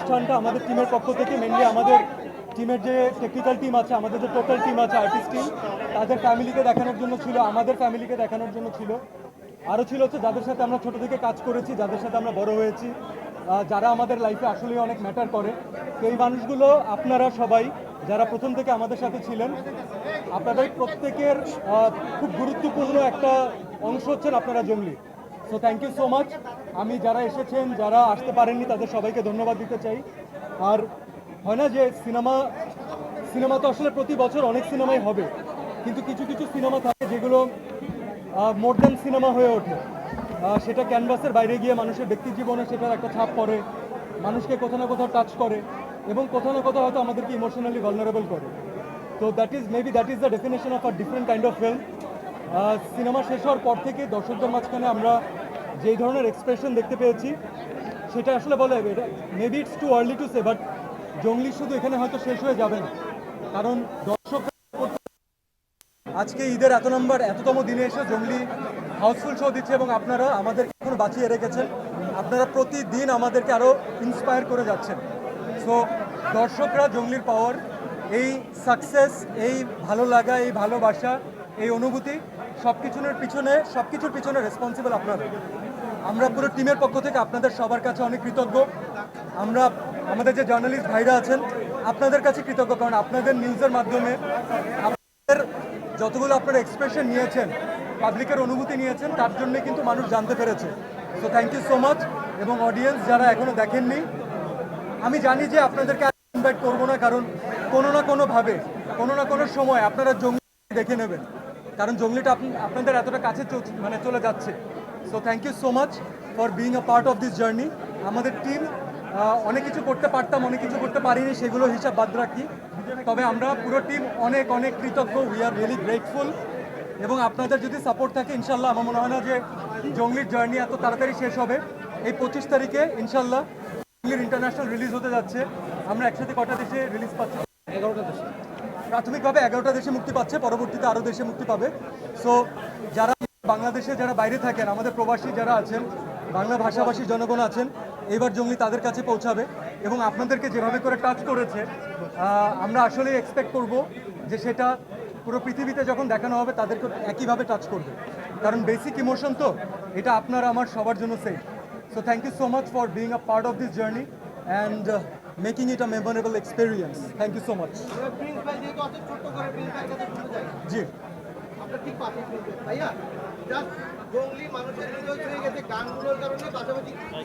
অনুষ্ঠানটা আমাদের টিমের পক্ষ থেকে মেনলি আমাদের টিমের যে টেকনিক্যাল টিম আছে, আমাদের যে টোটাল টিম আছে আর্টিস্ট টিম তাদের ফ্যামিলিকে দেখানোর জন্য ছিল, আমাদের ফ্যামিলিকে দেখানোর জন্য ছিল। আরও ছিল হচ্ছে যাদের সাথে আমরা ছোট থেকে কাজ করেছি, যাদের সাথে আমরা বড় হয়েছি। যারা আমাদের লাইফে আসলে অনেক ম্যাটার করে। তো এই মানুষগুলো, আপনারা সবাই, যারা প্রথম থেকে আমাদের সাথে ছিলেন, আপনাদের প্রত্যেকের খুব গুরুত্বপূর্ণ একটা অংশ হচ্ছেন আপনারা Jongli. So thank you so much আমি যারা এসেছেন, যারা আসতে পারেননি, তাদের সবাইকে ধন্যবাদ দিতে চাই। আর হয় না যে সিনেমা সিনেমা তো আসলে প্রতি বছর অনেক সিনেমাই হবে, কিন্তু কিছু কিছু সিনেমা থাকে যেগুলো দ্যান সিনেমা হয়ে ওঠে। সেটা ক্যানভাসের বাইরে গিয়ে মানুষের ব্যক্তি জীবনে সেটার একটা ছাপ পড়ে, মানুষকে কোথাও না কোথাও টাচ করে, এবং কোথাও না কোথাও হয়তো আমাদেরকে ইমোশনালি ভালনারেবল করে। তো that is maybe that is the definition of a different kind of film cinema শেষ হওয়ার পর থেকে দর্শকদের মাঝখানে আমরা যেই ধরনের এক্সপ্রেশন দেখতে পেয়েছি, সেটা আসলে বলা বলে maybe it's too early to say but Jongli শুধু এখানে হয়তো শেষ হয়ে যাবে না। কারণ দর্শক আজকে ঈদের এত নম্বর এততম দিনে এসে জঙ্গলি হাউসফুল শো দিচ্ছে এবং আপনারা আমাদেরকে এখন বাঁচিয়ে রেখেছেন। আপনারা প্রতিদিন আমাদেরকে আরও ইন্সপায়ার করে যাচ্ছেন। সো দর্শকরা জঙ্গলির পাওয়ার এই সাকসেস এই ভালো লাগা, এই ভালোবাসা, এই অনুভূতি সব কিছুর পিছনে সব কিছুর পিছনে রেসপন্সিবল আপনারা। আমরা পুরো টিমের পক্ষ থেকে আপনাদের সবার কাছে অনেক কৃতজ্ঞ। আমরা, আমাদের যে জার্নালিস্ট ভাইরা আছেন, আপনাদের কাছে কৃতজ্ঞ, কারণ আপনাদের নিউজের মাধ্যমে আপনাদের যতগুলো আপনারা এক্সপ্রেশন নিয়েছেন পাবলিকের অনুভূতি নিয়েছেন, তার জন্য কিন্তু মানুষ জানতে পেরেছে। So thank you so much এবং অডিয়েন্স যারা এখনও দেখেননি, আমি জানি যে আপনাদেরকে ইনভাইট করব না, কারণ কোনো না কোনোভাবে, কোনো না কোনো সময় আপনারা জঙ্গি দেখে নেবেন। কারণ জঙ্গলিটা আপনি আপনাদের এতটা কাছে মানে চলে যাচ্ছে। So thank you so much for being a part of this journey আমাদের টিম অনেক কিছু করতে পারতাম, অনেক কিছু করতে পারিনি, সেগুলো হিসাব বাদ রাখি। তবে আমরা পুরো টিম অনেক অনেক কৃতজ্ঞ। উই আর রিয়েলি গ্রেটফুল এবং আপনাদের যদি সাপোর্ট থাকে, ইনশাল্লাহ, আমার মনে হয় না যে জঙ্গলির জার্নি এত তাড়াতাড়ি শেষ হবে। এই পঁচিশ তারিখে, ইনশাল্লাহ, জঙ্গলির ইন্টারন্যাশনাল রিলিজ হতে যাচ্ছে। আমরা একসাথে কটা দেশে রিলিজ পাচ্ছি? এগারোটা দেশে। প্রাথমিকভাবে এগারোটা দেশে মুক্তি পাচ্ছে, পরবর্তীতে আরও দেশে মুক্তি পাবে। সো যারা বাংলাদেশে যারা বাইরে থাকেন, আমাদের প্রবাসী যারা আছেন, বাংলা ভাষাভাষী জনগণ আছেন এবার জঙ্গলি তাদের কাছে পৌঁছাবে। এবং আপনাদেরকে যেভাবে করে টাচ করেছে আমরা আসলে এক্সপেক্ট করব যে সেটা পুরো পৃথিবীতে যখন দেখানো হবে, তাদেরকে একইভাবে টাচ করবে। কারণ বেসিক ইমোশন তো, এটা আপনার, আমার, সবার জন্য same so thank you so much for being a part of this journey and making it a memorable experience thank you so much ji. মানুষের হৃদয় ছুঁয়ে কারণে, পাশাপাশি